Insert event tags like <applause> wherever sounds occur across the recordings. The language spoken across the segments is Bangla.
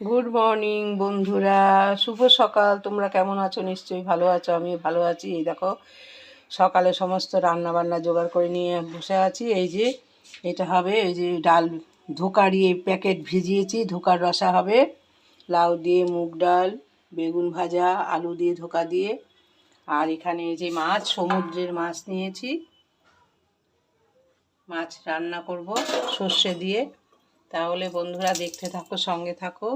গুড মর্নিং বন্ধুরা। শুভ সকাল। তোমরা কেমন আছো? নিশ্চয়ই ভালো আছো আমি ভালো আছি। এই দেখো, সকালে সমস্ত রান্না বান্না জোগাড় করে নিয়ে বসে আছি। এই যে, এটা হবে, এই যে ডাল ধোকা দিয়ে প্যাকেট ভিজিয়েছি, ধোকার রসা হবে। লাউ দিয়ে মুগ ডাল, বেগুন ভাজা, আলু দিয়ে ধোকা দিয়ে। আর এখানে এই যে মাছ, সমুদ্রের মাছ নিয়েছি। মাছ রান্না করব সর্ষে দিয়ে। তাহলে বন্ধুরা দেখতে থাকো, সঙ্গে থাকো।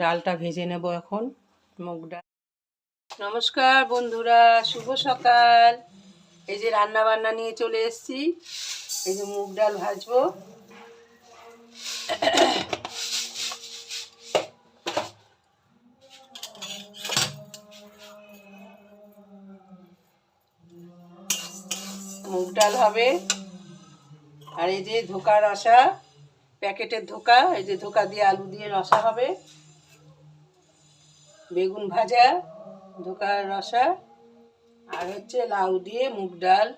ডালটা ভেজে নেব এখন, মুগ ডাল। নমস্কার বন্ধুরা, শুভ সকাল। এই যে রান্না বান্না নিয়ে চলে এসেছি, এই যে মুগ ডাল ভাজবো। মুগ ডাল হবে। আর এই যে ধোকার রসা প্যাকেটের ধোকা এই যে ধোকা দিয়ে আলু দিয়ে রসা হবে। বেগুন ভাজা ধোকার রসা আর হচ্ছে লাউ দিয়ে মুগ ডাল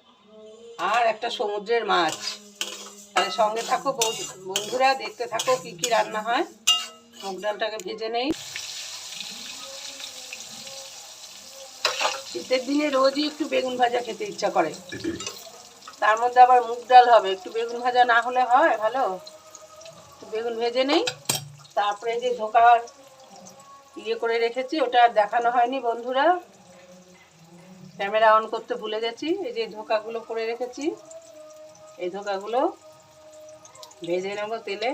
আর একটা সমুদ্রের মাছ। আর সঙ্গে থাকো বন্ধুরা দেখতে থাকো কি কি রান্না হয়। মুগ ডালটাকে ভেজে নেই। শীতের দিনে রোজই একটু বেগুন ভাজা খেতে ইচ্ছা করে। <coughs> তার মধ্যে আবার মুগ ডাল হবে। একটু বেগুন ভাজা না হলে হয় ভালো? বেগুন ভেজে নেই। তারপরে যে ধোকার ইয়ে করে রেখেছি, ওটা দেখানো হয়নি বন্ধুরা। ক্যামেরা অন করতে ভুলে গেছি, এই যে ধোকাগুলো করে রেখেছি। এই ধোকাগুলো ভেজে নেব তেলে।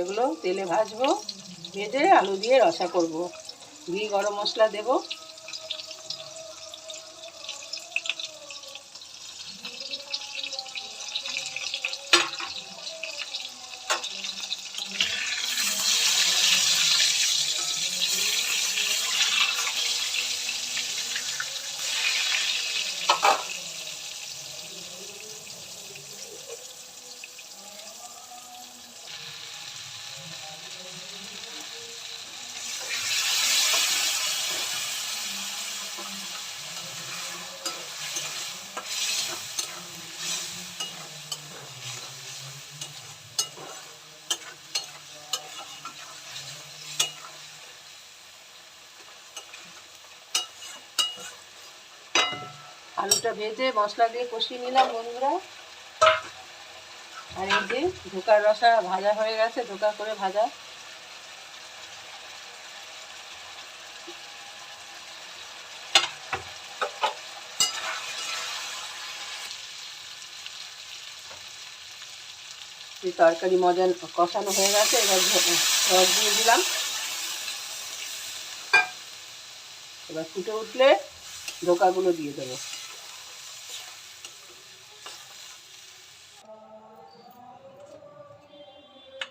এগুলো তেলে ভাজবো, ভেজে আলু দিয়ে রসা করব। ঘি, গরম মশলা দেবো। আলুটা ভেজে মশলা দিয়ে কষিয়ে নিলাম বন্ধুরা। আর এই যে ধোকার রসা ভাজা হয়ে গেছে, ধোকা করে ভাজা। তরকারি মজা কষানো হয়ে গেছে, এবার রস দিয়ে দিলাম। এবার ফুটে উঠলে ধোকাগুলো দিয়ে দেবো।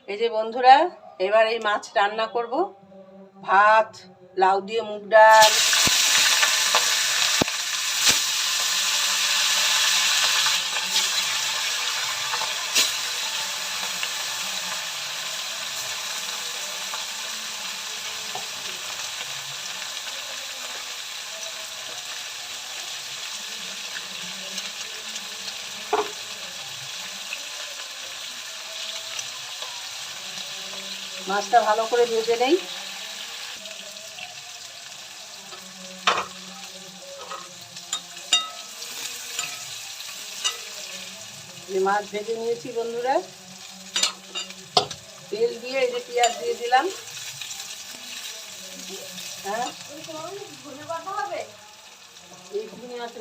এই যে বন্ধুরা এবার এই মাছ রান্না করব। ভাত লাউ দিয়ে মুগ ডাল মাছটা ভালো করে ভেজে নেই। মাছ ভেজে নিয়েছি বন্ধুরা। তেল দিয়ে এই যে পেঁয়াজ দিয়ে দিলাম। হ্যাঁ? এইটুকুনি আছে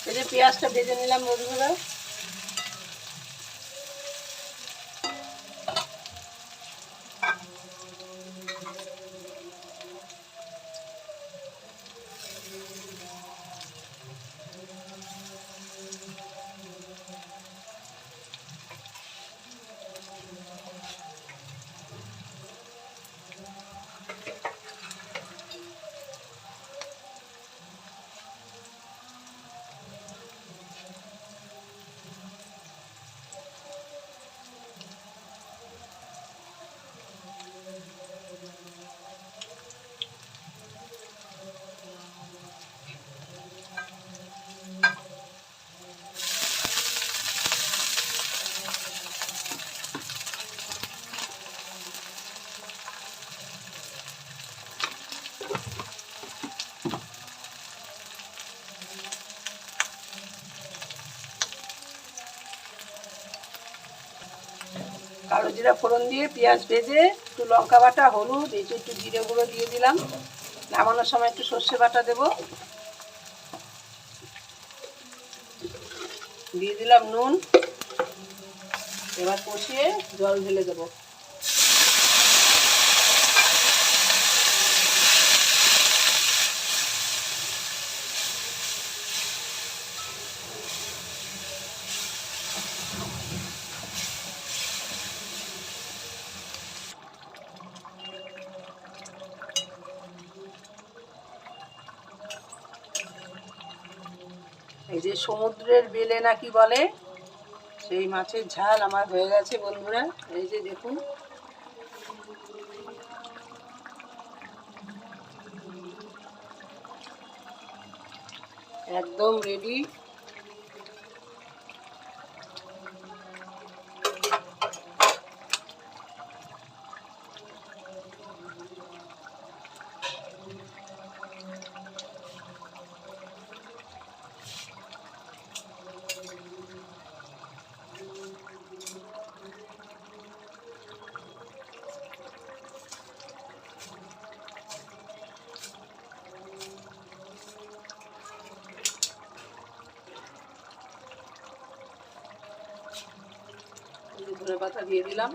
এই যে পেঁয়াজটা ভেজে নিলাম বন্ধুরা জিরা ফোড়ন দিয়ে পেঁয়াজ ভেজে একটু লঙ্কা বাটা, হলুদ, এই যে একটু জিরে গুঁড়ো দিয়ে দিলাম। নামানোর সময় একটু সর্ষে বাটা দেব। দিয়ে দিলাম নুন। এবার কষিয়ে জল ঢেলে দেবো। সমুদ্রের বেলে নাকি বলে? সেই মাছের ঝাল আমার হয়ে গেছে বন্ধুরা। এই যে দেখুন। একদম রেডি ধনে পাতা দিয়ে দিলাম।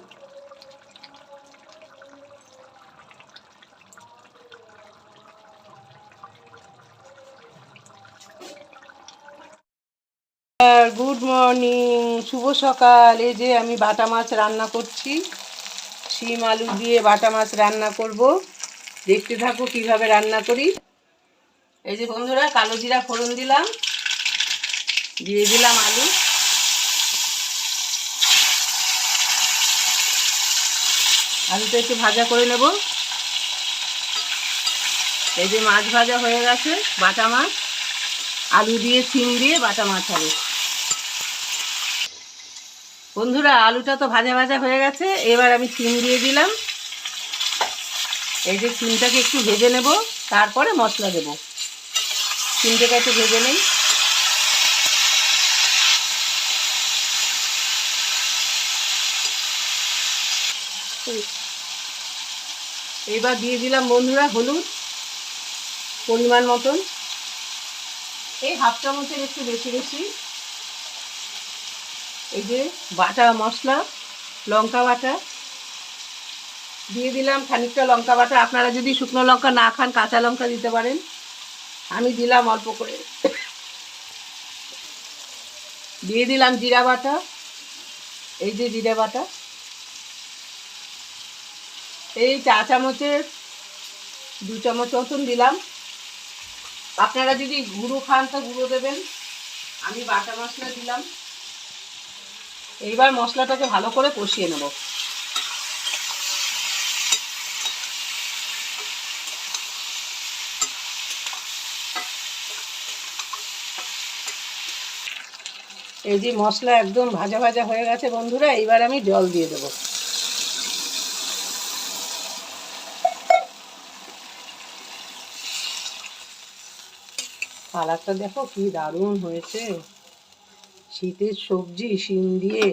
গুড মর্নিং শুভ সকাল। এই যে আমি বাটা মাছ রান্না করছি। শিম, আলু দিয়ে বাটা মাছ রান্না করব। দেখতে থাকো কীভাবে রান্না করি। এই যে বন্ধুরা, কালো জিরা ফোড়ন দিলাম। দিয়ে দিলাম আলু। আলুটা একটু ভাজা করে নেব। এই যে মাছ ভাজা হয়ে গেছে, বাটা মাছ, আলু দিয়ে সিম দিয়ে বাটা মাছ হবে। বন্ধুরা, আলুটা তো ভাজা ভাজা হয়ে গেছে, এবার আমি সিম দিয়ে দিলাম। এই যে সিমটাকে একটু ভেজে নেব, তারপরে মশলা দেব। সিমটাকে একটু ভেজে নেই। এবার দিয়ে দিলাম বন্ধুরা হলুদ, পরিমাণ মতন। এই হাফ চামচের একটু বেশি বেশি। এই যে বাটা মশলা, লঙ্কা বাটা। দিয়ে দিলাম খানিকটা লঙ্কা বাটা। আপনারা যদি শুকনো লঙ্কা না খান, কাঁচা লঙ্কা দিতে পারেন। আমি দিলাম অল্প করে। দিয়ে দিলাম জিরা বাটা। এই যে জিরা বাটা। এই চা চামচের দু চামচ মতন দিলাম। আপনারা যদি গুঁড়ো খান তো গুঁড়ো দেবেন। আমি বাটা মশলা দিলাম। এইবার মশলাটাকে ভালো করে কষিয়ে নেব। এই যে মশলা একদম ভাজা ভাজা হয়ে গেছে বন্ধুরা, এইবার আমি জল দিয়ে দেবো। কালারটা দেখো কি দারুণ হয়েছে। শীতের সবজি শিম দিয়ে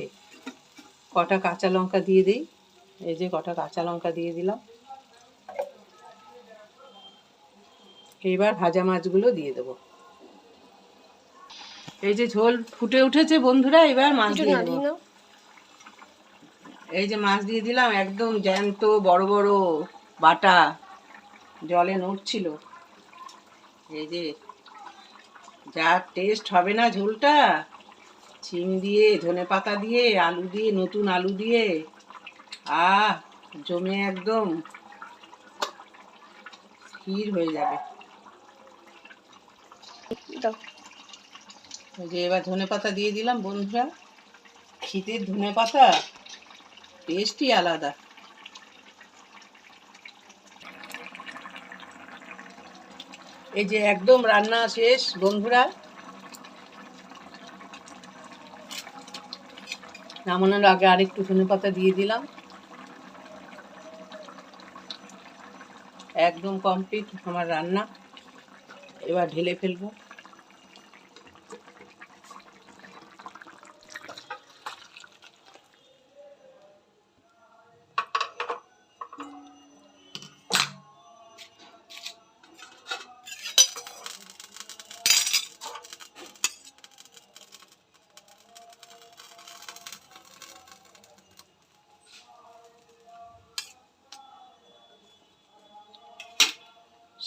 কটা কাঁচা লঙ্কা দিয়ে দিই। এই যে কটা কাঁচা লঙ্কা দিয়ে দিলাম। এইবার ভাজা মাছগুলো দিয়ে দেবো। এই যে ঝোল ফুটে উঠেছে বন্ধুরা এবার মাছ দিয়ে দেবো। এই যে মাছ দিয়ে দিলাম একদম জ্যান্ত বড় বড় বাটা। জলে নড়ছিল। এই যে যা টেস্ট হবে না ঝোলটা? চিম দিয়ে ধনে পাতা দিয়ে আলু দিয়ে নতুন আলু দিয়ে। আহ জমে একদম। ক্ষীর হয়ে যাবে। যে এবার ধনে পাতা দিয়ে দিলাম বন্ধুরা। শীতের ধনে পাতা টেস্টই আলাদা। এই যে একদম রান্না শেষ, বন্ধুরা। নামানোর আগে আরেকটু ধনে পাতা দিয়ে দিলাম। একদম কমপ্লিট আমার রান্না। এবার ঢেলে ফেলব।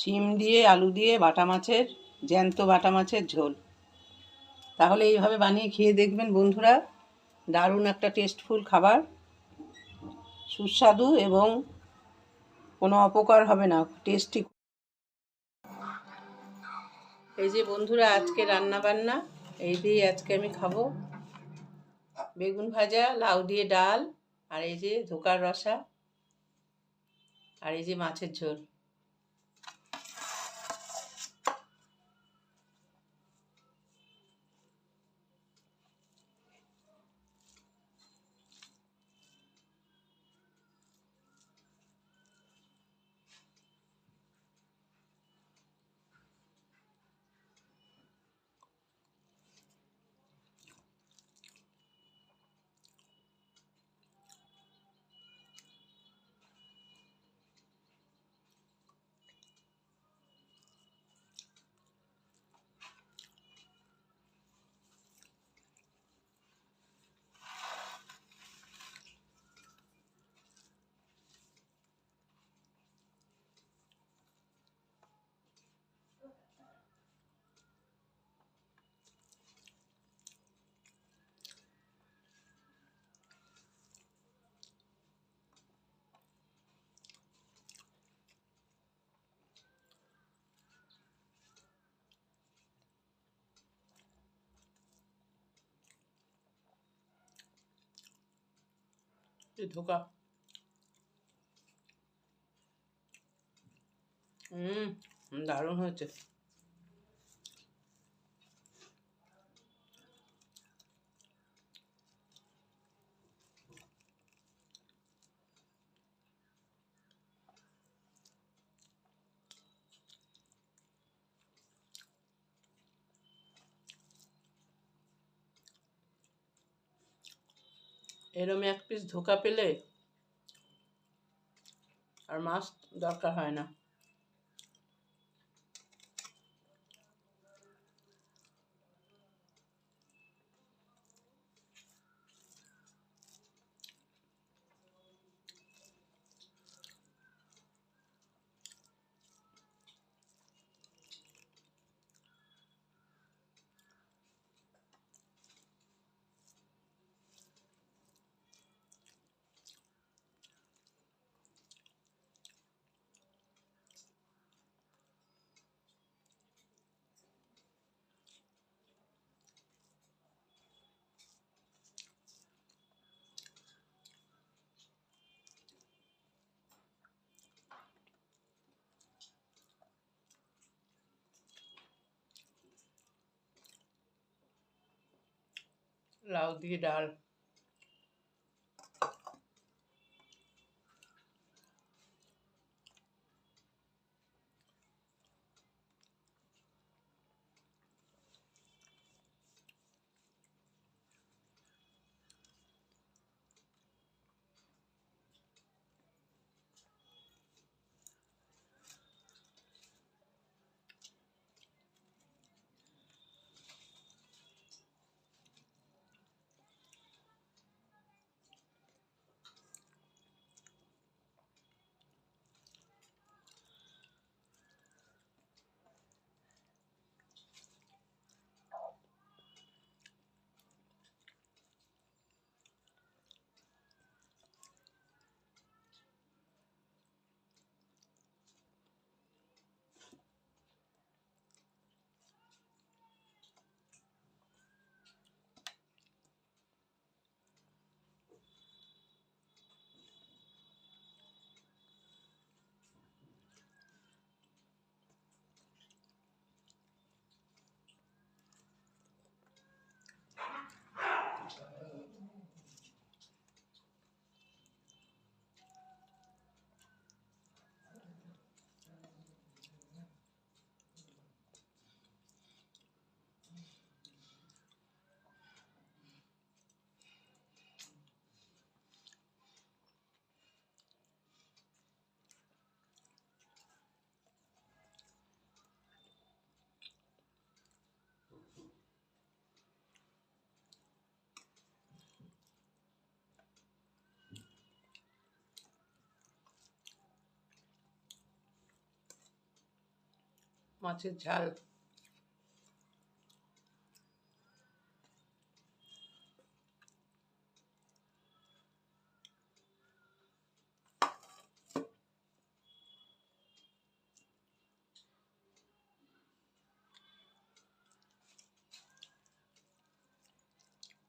শিম দিয়ে, আলু দিয়ে, বাটা মাছের, জ্যান্ত বাটা মাছের ঝোল। তাহলে এইভাবে বানিয়ে খেয়ে দেখবেন বন্ধুরা, দারুণ একটা টেস্টফুল খাবার, সুস্বাদু এবং কোনো অপকার হবে না টেস্টি এই যে বন্ধুরা, আজকে রান্না বান্না, এই দিয়ে আজকে আমি খাব। বেগুন ভাজা, লাউ দিয়ে ডাল, আর এই যে ধোকার রসা, আর এই যে মাছের ঝোল। এই ধোকা হুম দারুণ হয়েছে এরম এক পিস ধোকা পেলে আর মাছ দরকার হয় না। লাউ দিয়ে ডাল। মাছের ঝাল।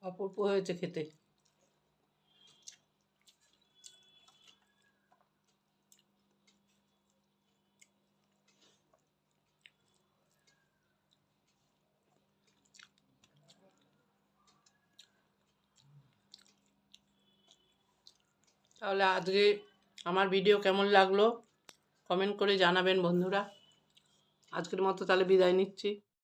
অপূর্ব হয়েছে খেতে। তাহলে আজকে আমার ভিডিও কেমন লাগল? কমেন্ট করে জানাবেন বন্ধুরা। আজকের মতো তাহলে বিদায় নিচ্ছি।